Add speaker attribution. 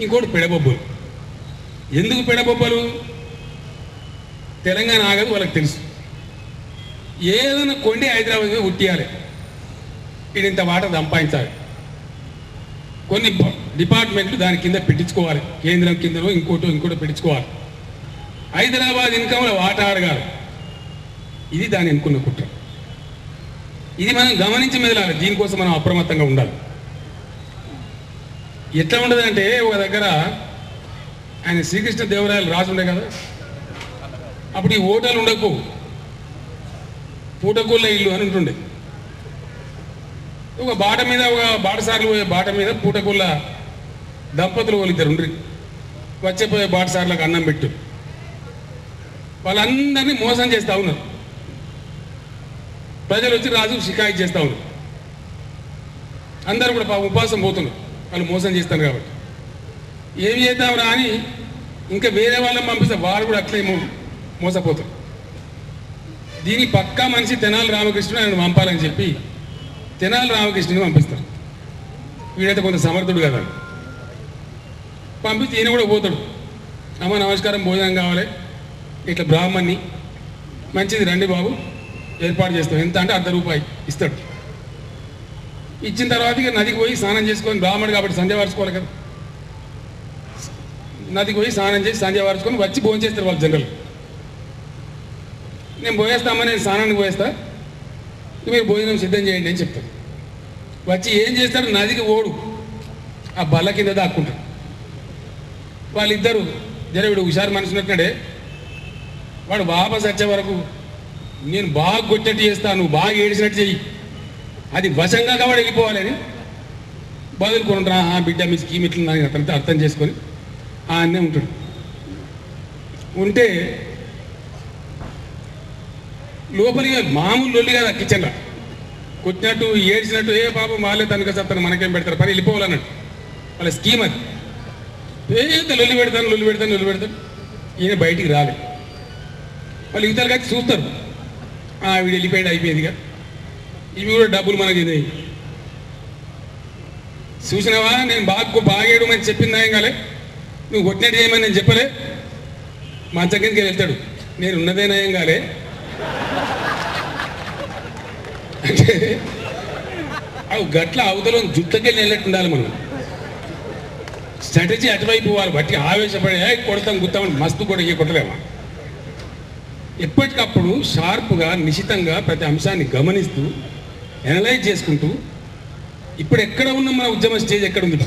Speaker 1: ఇంకోటి పెడబొబ్బలు. ఎందుకు పెడబొబ్బలు? తెలంగాణ ఆగదు వాళ్ళకి తెలుసు. ఏదైనా కొండి హైదరాబాద్ మీద ఉట్టియాలి. ఇది ఇంత వాటర్ సంపాదించాలి. కొన్ని డిపార్ట్మెంట్లు దాని కింద పెట్టించుకోవాలి. కేంద్రం కింద ఇంకోటో ఇంకోటో పెట్టించుకోవాలి. హైదరాబాద్ ఇన్కంలో వాటా అడగాలి ఇది దాని అనుకున్న కుట్ర. ఇది మనం గమనించి మెదలాలి. దీనికోసం మనం అప్రమత్తంగా ఉండాలి. ఎట్లా ఉండదంటే ఒక దగ్గర ఆయన శ్రీకృష్ణ దేవరాయలు రాసి కదా? అప్పుడు ఈ ఓటర్లు ఉండకు. పూటకూళ్ళ ఇల్లు అని ఉంటుండే. ఒక బాట మీద ఒక బాటసార్లు పోయే బాట మీద పూటకూళ్ళ దంపతులు వాళ్ళిద్దరు ఉండ్రి. వచ్చేపోయే బాటసార్లకు అన్నం పెట్టు. వాళ్ళందరినీ మోసం చేస్తా ఉన్నారు. ప్రజలు వచ్చి రాజు షికాయత్ చేస్తా ఉన్నారు. అందరూ కూడా పాపం ఉపవాసం పోతున్నారు. వాళ్ళు మోసం చేస్తారు కాబట్టి. ఏమి చేద్దాంరా అని ఇంకా వేరే వాళ్ళని పంపిస్తే వాళ్ళు కూడా అట్లే మోసపోతారు. దీని పక్కా మనిషి తెనాలి రామకృష్ణుడు ఆయన పంపాలని చెప్పి తెనాలి రామకృష్ణుని పంపిస్తారు. వీడైతే కొంత సమర్థుడు కదా. పంపిస్తే ఈయన కూడా పోతాడు. అమ్మ నమస్కారం భోజనం కావాలి. ఇట్లా బ్రాహ్మణ్ణి. మంచిది రండి బాబు. ఏర్పాటు చేస్తాం. ఎంత అంటే అర్ధ రూపాయి ఇస్తాడు. ఇచ్చిన తర్వాత ఇక నదికి పోయి స్నానం చేసుకొని బ్రాహ్మణుడు కాబట్టి సంధ్య వార్చుకోవాలి కదా. నదికి పోయి స్నానం చేసి సంధ్య వార్చుకొని వచ్చి భోజనం చేస్తారు వాళ్ళు జనరల్. నేను పోయేస్తామని నేను స్నానానికి పోయేస్తా. మీరు భోజనం సిద్ధం చేయండి అని చెప్తాను వచ్చి ఏం చేస్తారు నదికి ఓడు. ఆ బల్ల కింద దాక్కుంటారు వాళ్ళిద్దరు జరవిడు హుషారు మనిషి ఉన్నట్టున్నాడే. వాడు వాపస్ వచ్చే వరకు నేను బాగా కొట్టేట్టు చేస్తాను నువ్వు బాగా ఏడిచినట్టు చెయ్యి. అది వశంగా కాబట్టి వెళ్ళిపోవాలని బదులుకుంటారా ఆ బిడ్డ మీ స్కీమ్ ఇట్లా అతనితో అర్థం చేసుకొని ఆ అన్నే ఉంటాడు. ఉంటే లోపలిగా మామూలు లొల్లి కదా కిచెన్లో. కొట్టినట్టు ఏడ్చినట్టు ఏ పాపం వాళ్ళే తనక చెప్తాను మనకేం పెడతారు? పని వెళ్ళిపోవాలన్నట్టు వాళ్ళ స్కీమ్ అది. ఏదో లొల్లి పెడతాను లొల్లి పెడతాను లొల్లి పెడతాను. ఈయన బయటికి రాలే. వాళ్ళు ఇతరులు కలిసి చూస్తారు. ఆ వీడు వెళ్ళిపోయాడు అయిపోయిందిగా ఇవి కూడా డబ్బులు మనకి ఇది. చూసినావా? నేను బాగా బాగేయడమని అని ఏం కాలే? నువ్వు కొట్టినట్టు చేయమని నేను చెప్పలే. మా కిందకి వెళ్తాడు. నేను ఉన్నదేనా ఏం కాలే? అంటే అవి గట్ల అవతల జుట్టకెళ్ళి వెళ్ళట్టు ఉండాలి మనం. స్ట్రాటజీ అటువైపు వాళ్ళు బట్టి ఆవేశపడే కొడతాం గుత్తామని మస్తు కూడా కొట్టలేమా? ఎప్పటికప్పుడు షార్ప్గా నిశితంగా ప్రతి అంశాన్ని గమనిస్తూ అనలైజ్ చేసుకుంటూ ఇప్పుడు ఎక్కడ ఉన్న మన ఉద్యమ స్టేజ్ ఎక్కడ ఉంది